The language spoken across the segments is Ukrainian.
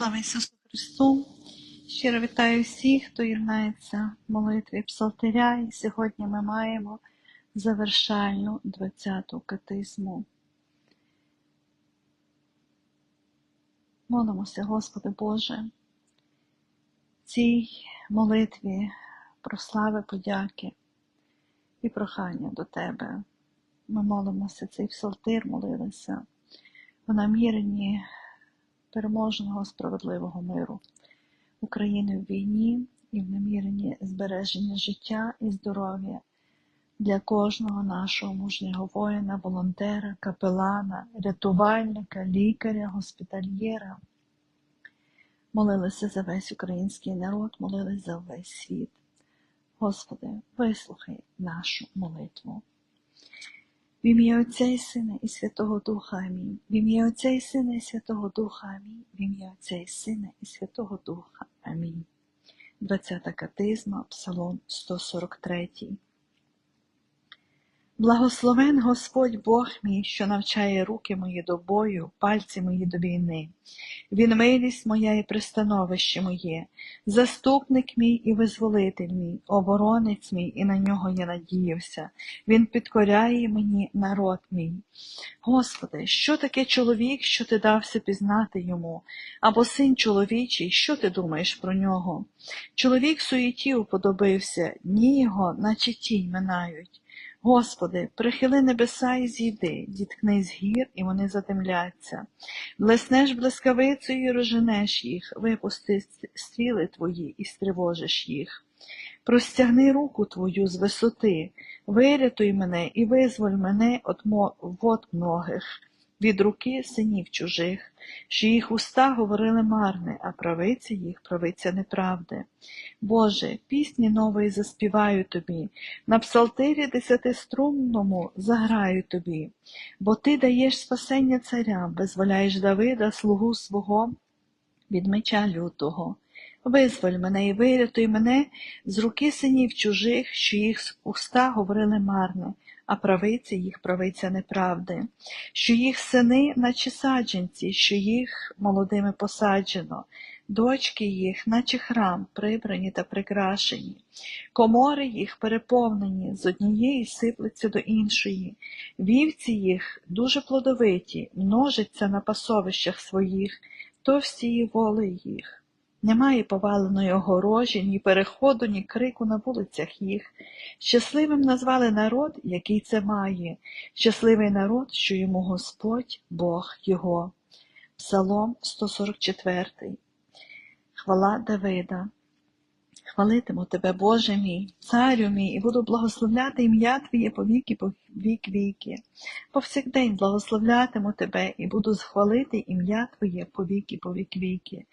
Слава Ісусу Христу! Щиро вітаю всіх, хто єднається в молитві Псалтиря, і сьогодні ми маємо завершальну 20-ту катизму. Молимося, Господи Боже, цій молитві про слави, подяки і прохання до Тебе. Ми молимося, цей псалтир молилися в наміренні переможного справедливого миру України в війні і в наміренні збереження життя і здоров'я для кожного нашого мужнього воїна, волонтера, капелана, рятувальника, лікаря, госпітальєра. Молилися за весь український народ, молилися за весь світ. Господи, вислухай нашу молитву. В ім'я Отця і Сина і Святого Духа Амінь. В ім'я Отця і Сина і Святого Духа Амінь. В ім'я Отця і Сина і Святого Духа Амінь. 20 катизма, Псалом 143. Благословен Господь Бог мій, що навчає руки мої до бою, пальці мої до війни. Він милість моя і пристановище моє, заступник мій і визволитель мій, оборонець мій, і на нього я надіявся. Він підкоряє мені народ мій. Господи, що таке чоловік, що ти дався пізнати йому, або син чоловічий, що ти думаєш про нього? Чоловік суєті уподобився, дні його, наче тінь минають. Господи, прихили небеса і зійди, діткнись гір, і вони затемляться. Блеснеш блискавицею і роженеш їх, випусти стріли твої і стривожиш їх. Простягни руку твою з висоти, вирятуй мене і визволь мене від многих, від руки синів чужих, що їх уста говорили марне, а правиця їх правиця неправди. Боже, пісні нової заспіваю тобі, на псалтирі десятиструнному заграю тобі, бо ти даєш спасення царям, визволяєш Давида, слугу свого від меча лютого. Визволь мене і вирятуй мене з руки синів чужих, що їх уста говорили марне, а правиця їх правиця неправди, що їх сини, наче саджанці, що їх молодими посаджено, дочки їх, наче храм, прибрані та прикрашені, комори їх переповнені, з однієї сиплеться до іншої, вівці їх дуже плодовиті, множаться на пасовищах своїх, то всі воли їх. Немає поваленої огорожі, ні переходу, ні крику на вулицях їх. Щасливим назвали народ, який це має, щасливий народ, що йому Господь, Бог його. Псалом 144. Хвала Давида. Хвалитиму тебе, Боже мій, царю мій, і буду благословляти ім'я Твоє по віки, по вік віки. Повсякдень благословлятиму тебе і буду хвалити ім'я Твоє по віки, по вік віки.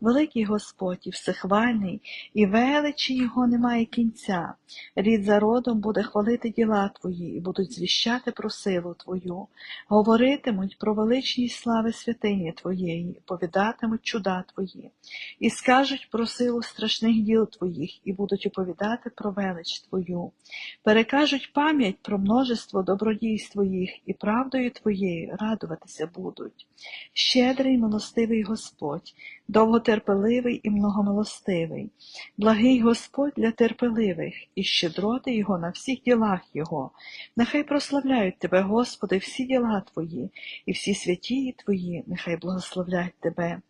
Великий Господь і всехвальний, і величі Його немає кінця. Рід за родом буде хвалити діла Твої, і будуть звіщати про силу Твою, говоритимуть про величність слави святині Твоєї, повідатимуть чуда Твої, і скажуть про силу страшних діл Твоїх, і будуть оповідати про велич Твою, перекажуть пам'ять про множество добродійств їх і правдою Твоєю радуватися будуть. Щедрий, милостивий Господь, довготерпеливий і многомилостивий, благий Господь для терпеливих, і щедроти Його на всіх ділах Його. Нехай прославляють Тебе, Господи, всі діла Твої, і всі святії Твої, нехай благословляють Тебе.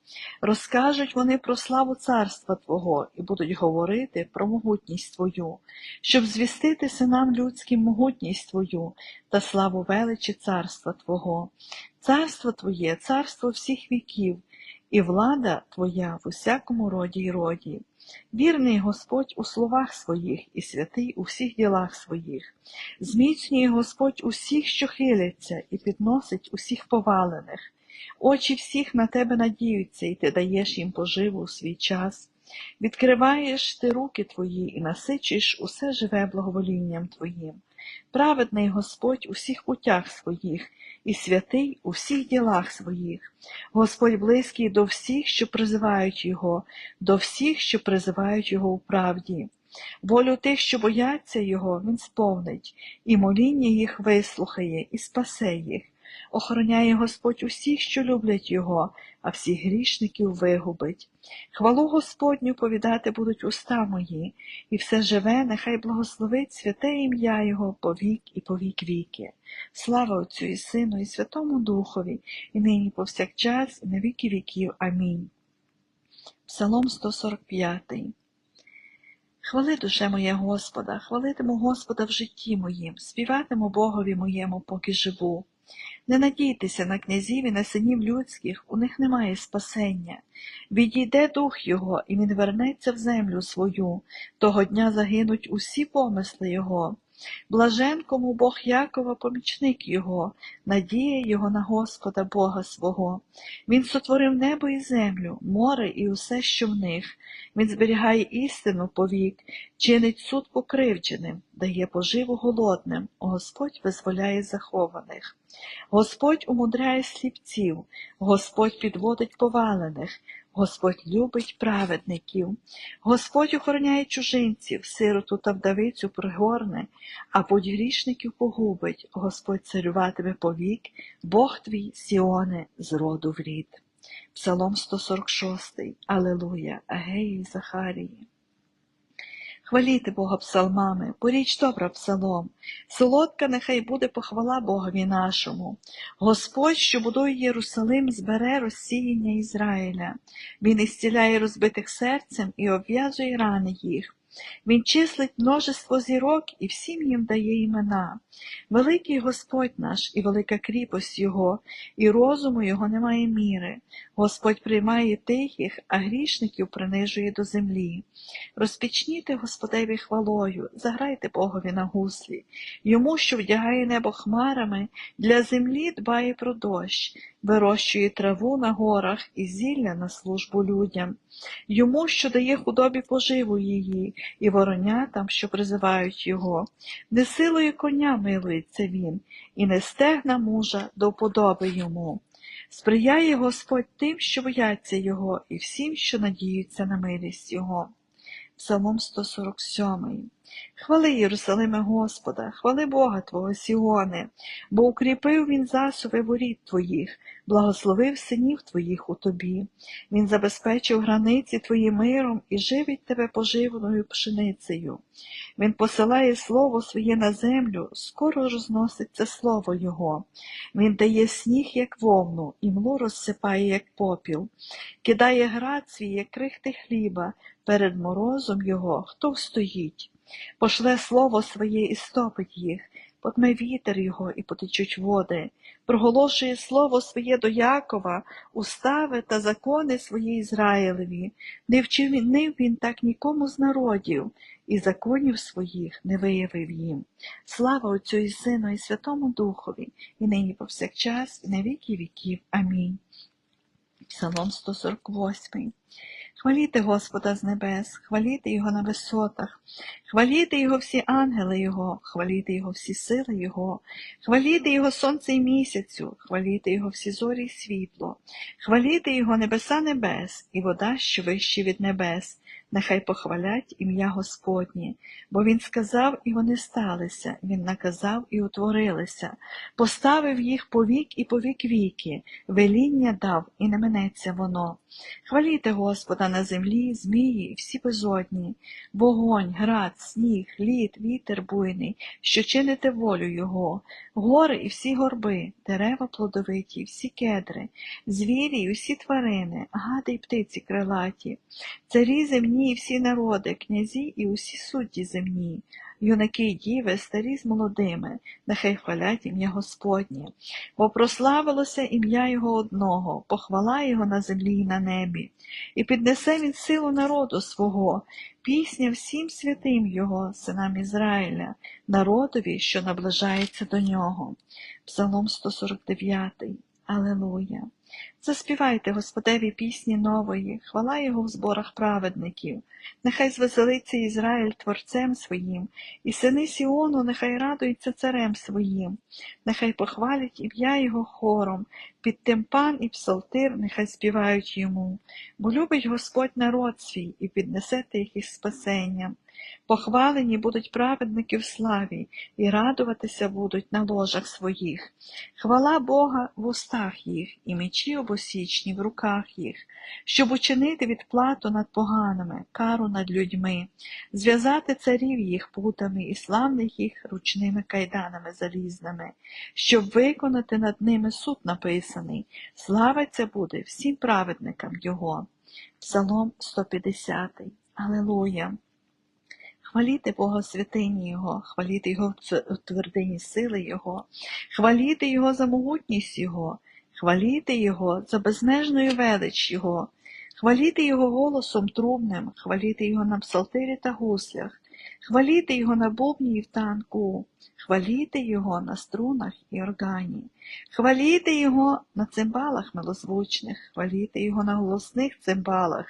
Розкажуть вони про славу царства Твого і будуть говорити про могутність Твою, щоб звістити синам людським могутність Твою та славу величі царства Твого. Царство Твоє, царство всіх віків, і влада Твоя в усякому роді й роді. Вірний Господь у словах своїх і святий у всіх ділах своїх. Зміцнює Господь усіх, що хиляться, і підносить усіх повалених. Очі всіх на тебе надіються, і ти даєш їм поживу у свій час. Відкриваєш ти руки твої і насичиш усе живе благоволінням Твоїм. Праведний Господь у всіх путях своїх, і святий у всіх ділах своїх. Господь близький до всіх, що призивають Його, до всіх, що призивають Його у правді. Волю тих, що бояться Його, Він сповнить, і моління їх вислухає, і спасе їх. Охороняє Господь усіх, що люблять Його, а всіх грішників вигубить. Хвалу Господню повідати будуть уста мої, і все живе, нехай благословить святе ім'я Його по вік і по вік віки. Слава Отцю і Сину, і Святому Духові, і нині повсякчас, і на віки віків. Амінь. Псалом 145 Хвали душе моя Господа, хвалитиму Господа в житті моїм, співатиму Богові моєму, поки живу. Не надійтеся на князів і на синів людських, у них немає спасення. Відійде дух його, і він вернеться в землю свою. Того дня загинуть усі помисли його. Блажен, кому Бог Якова, помічник його, надія його на Господа Бога свого. Він сотворив небо і землю, море і усе, що в них. Він зберігає істину повік, чинить суд покривдженим, дає поживу голодним, Господь визволяє захованих. Господь умудряє сліпців, Господь підводить повалених, Господь любить праведників, Господь охороняє чужинців, сироту та вдавицю пригорне, а будь грішників погубить, Господь царюватиме повік, Бог твій Сіоне з роду в рід. Псалом 146. Алелуя, Агеї Захарії. Хваліти Бога псалмами, поріч добра псалом, солодка нехай буде похвала Богові нашому. Господь, що будує Єрусалим, збере розсіяння Ізраїля. Він ісціляє розбитих серцем і обв'язує рани їх. Він числить множество зірок і всім їм дає імена. Великий Господь наш і велика кріпость Його, і розуму Його немає міри. Господь приймає тихих, а грішників принижує до землі. Розпічніте Господеві хвалою, заграйте Богові на гуслі, йому, що вдягає небо хмарами, для землі дбає про дощ, вирощує траву на горах і зілля на службу людям, йому, що дає худобі поживу її, і воронятам, що призивають його. Не силою коня милується він, і не стегна мужа до вподоби йому. Сприяє Господь тим, що бояться Його, і всім, що надіються на милість Його. Псалом 147. Хвали Єрусалиме Господа, хвали Бога Твого Сіоне, бо укріпив Він засови воріт Твоїх, благословив синів Твоїх у Тобі. Він забезпечив границі Твої миром і живить Тебе поживною пшеницею. Він посилає слово своє на землю, скоро розноситься слово Його. Він дає сніг, як вовну, і млу розсипає, як попіл, кидає град свій, як крихти хліба, перед морозом його хто встоїть. Пошле слово своє і стопить їх, потме вітер його і потечуть води, проголошує слово своє до Якова, устави та закони свої Ізраїлеві, не вчинив він так нікому з народів, і законів своїх не виявив їм. Слава Отцю і Сину, і Святому Духові, і нині повсякчас, і на віки віків. Амінь. Псалом 148 Хваліте Господа з небес, хваліте Його на висотах, хваліте Його всі ангели Його, хваліте Його всі сили Його, хваліте Його сонце і місяцю, хваліте Його всі зорі й світло, хваліте Його небеса небес і вода, що вищі від небес, нехай похвалять ім'я Господнє, бо Він сказав, і вони сталися, Він наказав і утворилися, поставив їх по вік і по вік віки, веління дав, і не минеться воно. Хваліте Господа на землі, змії і всі безодні, вогонь, град, сніг, лід, вітер буйний, що чините волю Його, гори і всі горби, дерева плодовиті, всі кедри, звірі і всі тварини, гади й птиці крилаті, царі земні і всі народи, князі і усі судді земні, юнаки й діви, старі з молодими, нехай хвалять ім'я Господнє, бо прославилося ім'я Його одного, похвала Його на землі і на небі, і піднесе він силу народу свого, пісня всім святим Його, синам Ізраїля, народові, що наближається до нього. Псалом 149. Алелуя. Заспівайте Господеві пісні нової, хвала Його в зборах праведників. Нехай звеселиться Ізраїль творцем своїм, і сини Сіону нехай радуються царем своїм, нехай похвалять ім'я Його хором, під тимпан і псалтир нехай співають йому, бо любить Господь народ свій і піднесе їх із спасенням. Похвалені будуть праведники в славі, і радуватися будуть на ложах своїх. Хвала Бога в устах їх, і мечі обосічні в руках їх, щоб учинити відплату над поганими, кару над людьми, зв'язати царів їх путами і славних їх ручними кайданами залізними, щоб виконати над ними суд написаний, слава ця буде всім праведникам Його. Псалом 150. Аллилуйя! Хваліти Бога в святині Його, хваліти Його в твердині сили Його, хваліти Його за могутність Його, хваліти Його за безмежною велич Його, хваліти Його голосом трубним, хваліти Його на псалтирі та гуслях, хваліти Його на бубні і в танку, хваліти Його на струнах і органі, хваліти Його на цимбалах милозвучних, хваліти Його на голосних цимбалах.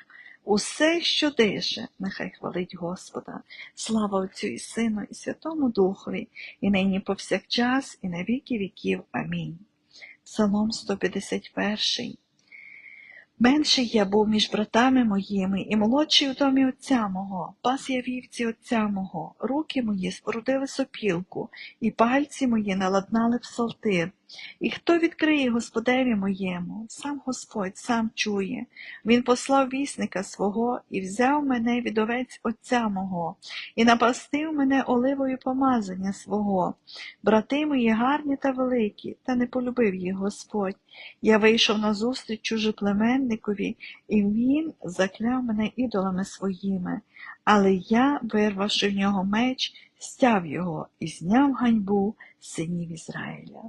Усе, що дише, нехай хвалить Господа. Слава Отцю і Сину, і Святому Духові, і нині повсякчас, і на віки віків. Амінь. Псалом 151. Менший я був між братами моїми, і молодший у домі отця мого, пас я вівці отця мого, руки мої спорудили сопілку, і пальці мої наладнали псалтир. І хто відкриє Господеві моєму? Сам Господь сам чує. Він послав вісника свого і взяв мене від овець отця мого, і напастив мене оливою помазання свого. Брати мої гарні та великі, та не полюбив їх Господь. Я вийшов назустріч чужоплеменникові, і він закляв мене ідолами своїми. Але я, вирвавши в нього меч, стяв його і зняв ганьбу синів Ізраїля.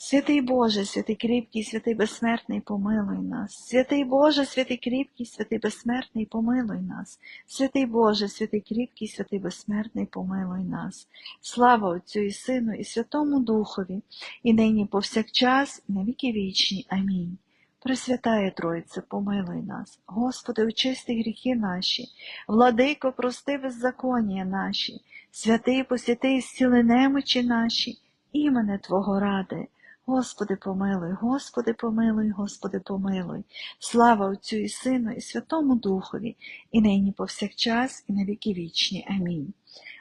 Святий Боже, святий кріпкий, святий безсмертний, помилуй нас. Святий Боже, святий кріпкий, святий безсмертний, помилуй нас. Святий Боже, святий кріпкий, святий безсмертний, помилуй нас. Слава Отцю і Сину, і Святому Духові, і нині повсякчас, і на віки вічні. Амінь. Пресвятає Тройце, помилуй нас. Господи, очисти гріхи наші, владико, прости беззаконня наші, святий посвяти і зціли немочі наші, імене Твого ради. Господи, помилуй, Господи, помилуй, Господи, помилуй. Слава Отцю і Сину, і Святому Духові, і нині повсякчас, і на віки вічні. Амінь.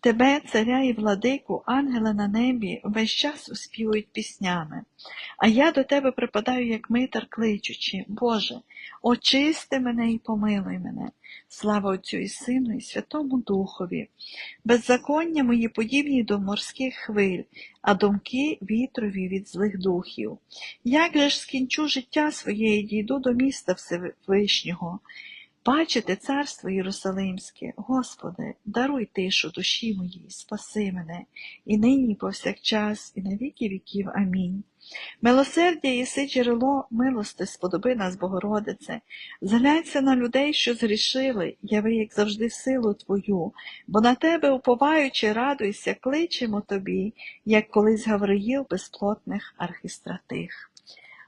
Тебе, царя і владику, ангели на небі весь час успівують піснями, а я до тебе припадаю, як митар, кличучи, Боже, очисти мене і помилуй мене. Слава Отцю і Сину, і Святому Духові. Беззаконня мої подібні до морських хвиль, а думки вітрові від злих духів. Як же ж скінчу життя своє і дійду до міста Всевишнього? Бачите царство Єрусалимське, Господи, даруй тишу душі моїй, спаси мене, і нині, і повсякчас, і на віки віків. Амінь. Милосердя єси джерело милости, сподоби нас, Богородице, зглянься на людей, що згрішили, яви, як завжди, силу Твою, бо на Тебе, уповаючи, радуйся, кличемо Тобі, як колись Гавриїл безплотних архістратих.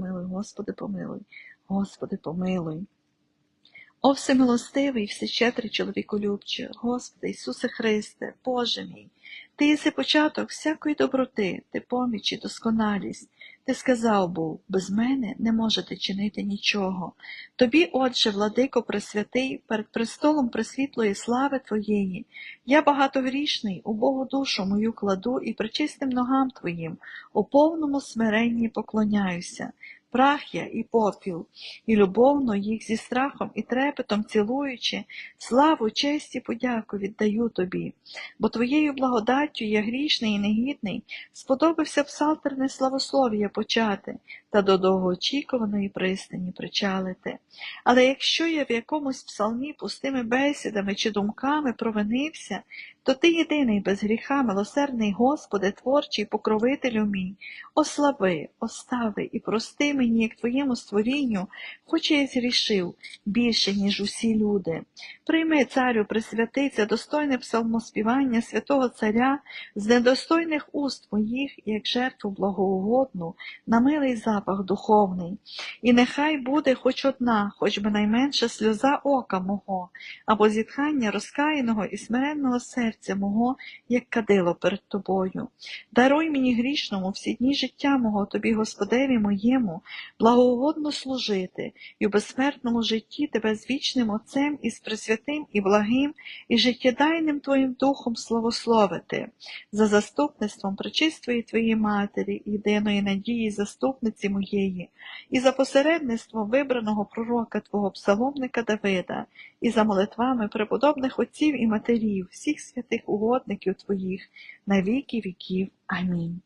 Господи, помилуй, Господи, помилуй. О всемилостивий, всещедрий чоловіколюбче, Господи Ісусе Христе, Боже мій, Ти єси початок всякої доброти, Ти поміч і досконалість, Ти сказав був, без мене не можете чинити нічого. Тобі, отже, владико Пресвятий, перед престолом пресвітлої слави Твоєї, я багатогрішний, у Богу душу мою кладу і причистим ногам Твоїм, у повному смиренні поклоняюся. Прах я і попіл, і любовно їх зі страхом і трепетом цілуючи, славу, честь і подяку віддаю тобі, бо твоєю благодаттю я грішний і негідний, сподобався псалтерне славослов'я почати та до довгоочікуваної пристані причалити. Але якщо я в якомусь псалмі пустими бесідами чи думками провинився, то ти єдиний без гріха, милосердний Господи, творчий покровителю мій, ослави, остави і прости мені, як твоєму створінню, хоч я зрішив більше, ніж усі люди. Прийми, царю, присвятиця, достойне псалмоспівання святого Царя з недостойних уст моїх, як жертву благоугодну, на милий запах духовний. І нехай буде хоч одна, хоч би найменша сльоза ока мого, або зітхання розкаяного і смиренного серця мого, як кадило перед тобою. Даруй мені грішному всі дні життя мого, тобі, Господеві моєму, благоугодно служити, і у безсмертному житті тебе з вічним Отцем і з пресвятим і благим, і життєдайним Твоїм Духом славословити, за заступництвом пречистої Твоєї Матері, єдиної надії заступниці моєї, і за посередництвом вибраного пророка Твого псаломника Давида, і за молитвами преподобних отців і матерів, всіх святих угодників Твоїх, на віки віків. Амінь.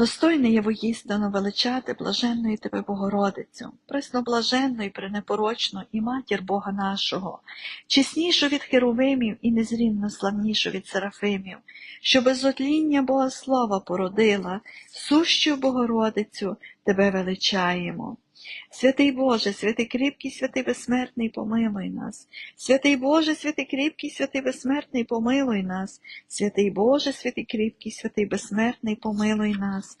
Достойне є воїстину величати блаженної тебе Богородицю, пресноблаженну і пренепорочну і матір Бога нашого, чеснішу від херовимів і незрівно славнішу від серафимів, що без отління Бога Слова породила, сущу Богородицю тебе величаємо. Святий Боже, святий кріпкий, святий безсмертний, помилуй нас. Святий Боже, святий кріпкий, святий безсмертний, помилуй нас. Святий Боже, святий кріпкий, святий безсмертний, помилуй нас.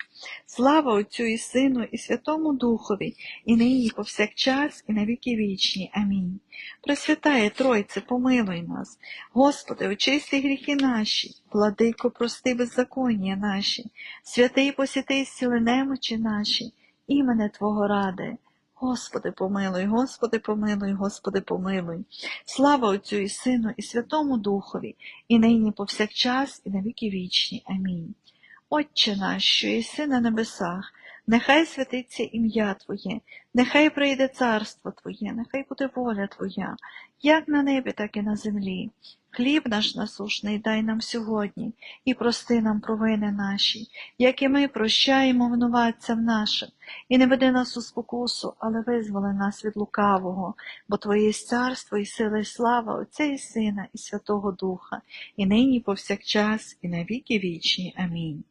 Слава Отцю і Сину, і Святому Духові, і нині, повсякчас, і на віки вічні. Амінь. Пресвятає Тройце, помилуй нас. Господи, очисти гріхи наші, владико, прости беззаконня наші, святий посіти зціли немочі наші, імене Твого ради. Господи, помилуй, Господи, помилуй, Господи, помилуй. Слава Отцю і Сину, і Святому Духові, і нині повсякчас, і на віки вічні. Амінь. Отче наш, що єси на небесах, нехай святиться ім'я Твоє, нехай прийде царство Твоє, нехай буде воля Твоя, як на небі, так і на землі. Хліб наш насушний дай нам сьогодні, і прости нам провини наші, як і ми прощаємо винуватцям нашим, і не веди нас у спокусу, але визволи нас від лукавого, бо Твоє є царство і сила, і слава Отця і Сина, і Святого Духа, і нині, і повсякчас, і на віки вічні. Амінь.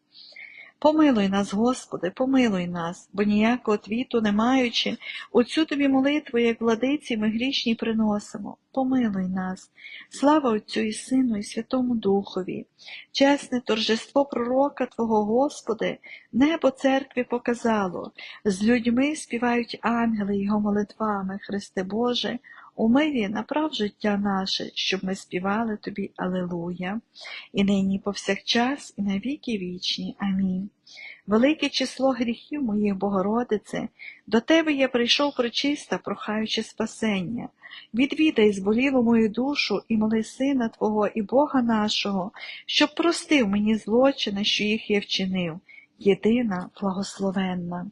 Помилуй нас, Господи, помилуй нас, бо ніякого твіту не маючи, оцю тобі молитву, як владиці, ми грішні приносимо. Помилуй нас, слава Отцю і Сину, і Святому Духові, чесне торжество пророка Твого, Господи, небо церкві показало, з людьми співають ангели Його молитвами, Христе Боже, у мирі направ життя наше, щоб ми співали Тобі Алилуя, і нині повсякчас, і на віки вічні. Амінь. Велике число гріхів моїх, Богородице, до Тебе я прийшов причиста, прохаючи спасення. Відвідай зболілу мою душу і моли Сина Твого і Бога нашого, щоб простив мені злочини, що їх я вчинив, єдина благословенна.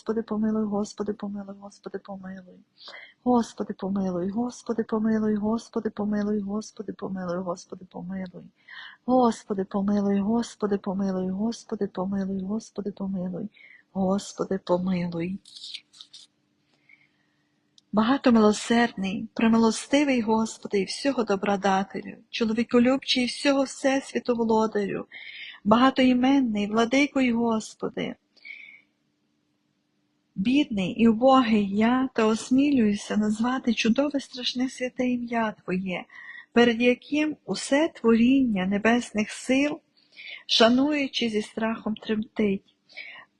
помилуй, Господи, помилуй, Господи, помилуй. Господи, помилуй, Господи, помилуй, Господи, помилуй, Господи, помилуй, Господи, помилуй. Господи, помилуй, Господи, помилуй, Господи, помилуй, Господи, помилуй, Господи, помилуй. Багатомилосердний, премилостивий Господи і всього добродателю, чоловіколюбчий і всього всесвіту володарю, багатоіменний, владико й Господи. Бідний і убогий я та осмілююся назвати чудове страшне святе ім'я Твоє, перед яким усе творіння небесних сил, шануючи зі страхом тремтить.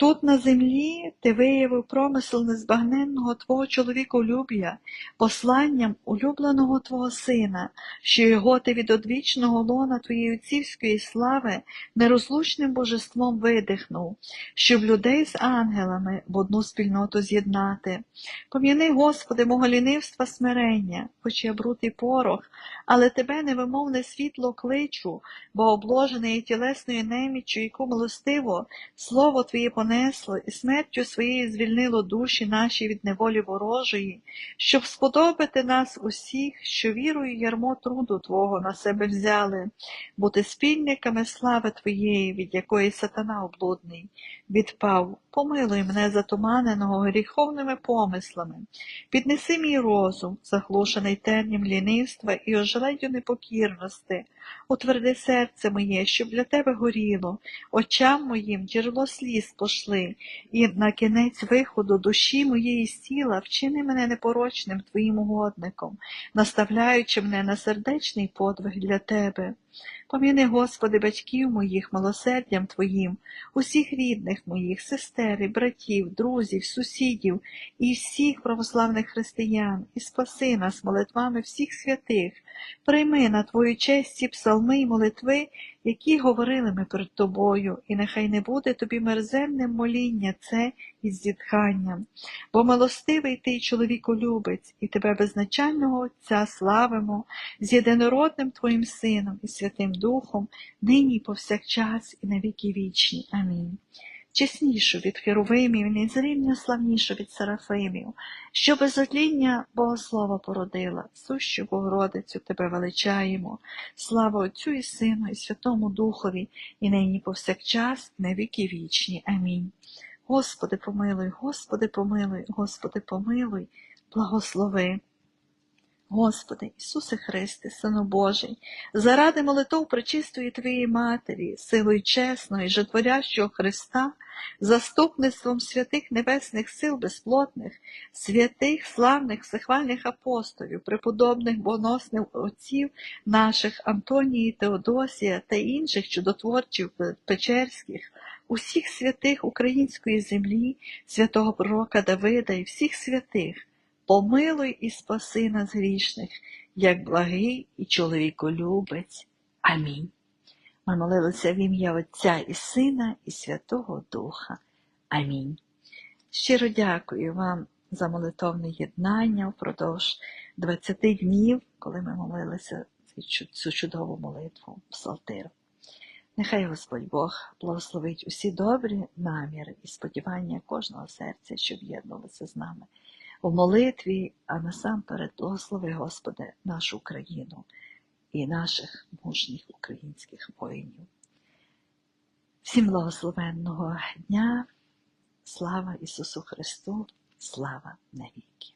Тут на землі ти виявив промисел незбагненного Твого чоловіколюб'я, посланням улюбленого Твого Сина, що його ти від одвічного лона Твоєї отцівської слави нерозлучним божеством видихнув, щоб людей з ангелами в одну спільноту з'єднати. Пом'яни, Господи, мого лінивства смирення, хоч я бруд і порох, але Тебе невимовне світло кличу, бо обложений тілесною неміччю, яку милостиво, слово Твоє понесло, і смертю своєю звільнило душі наші від неволі ворожої, щоб сподобати нас усіх, що вірою ярмо труду Твого на себе взяли, бути спільниками слави Твоєї, від якої сатана облудний відпав. Помилуй мене затуманеного гріховними помислами, піднеси мій розум, заглушений тернім лінивства і ожеледю непокірності, утверди серце моє, щоб для тебе горіло, очам моїм джерело сліз пошли, і на кінець виходу душі моєї з тіла вчини мене непорочним твоїм угодником, наставляючи мене на сердечний подвиг для тебе. Поміни, Господи, батьків моїх милосердям Твоїм, усіх рідних моїх, сестер, і братів, друзів, сусідів і всіх православних християн, і спаси нас молитвами всіх святих, прийми на Твою честь ці псалми й молитви, які говорили ми перед Тобою, і нехай не буде Тобі мерзенним моління це із зітханням, бо милостивий Ти чоловіколюбець, і Тебе безначального Отця славимо з єдинородним Твоїм Сином і Святим Духом, нині і повсякчас і на віки вічні. Амінь. Чеснішу від херовимів, і незрівня славнішу від серафимів, що без отління Богослова породила, сущу Богородицю тебе величаємо, слава Отцю і Сину, і Святому Духові, і нині повсякчас, на віки вічні. Амінь. Господи, помилуй, Господи, помилуй, Господи, помилуй, благослови. Господи, Ісусе Христе, Сину Божий, заради молитов пречистої Твоєї Матері, силою чесного і житворящого Христа, заступництвом святих небесних сил безплотних, святих, славних, всехвальних апостолів, преподобних богоносних отців наших Антонії, Теодосія та інших чудотворців Печерських, усіх святих української землі, святого пророка Давида і всіх святих, помилуй і спаси нас грішних, як благий і чоловіколюбець. Амінь. Ми молилися в ім'я Отця і Сина, і Святого Духа. Амінь. Щиро дякую вам за молитовне єднання впродовж 20 днів, коли ми молилися цю чудову молитву Псалтиру. Нехай Господь Бог благословить усі добрі наміри і сподівання кожного серця, що об'єднувалися з нами у молитві, а насамперед благослови, Господи, нашу Україну і наших мужніх українських воїнів. Всім благословенного дня, слава Ісусу Христу, слава навіки!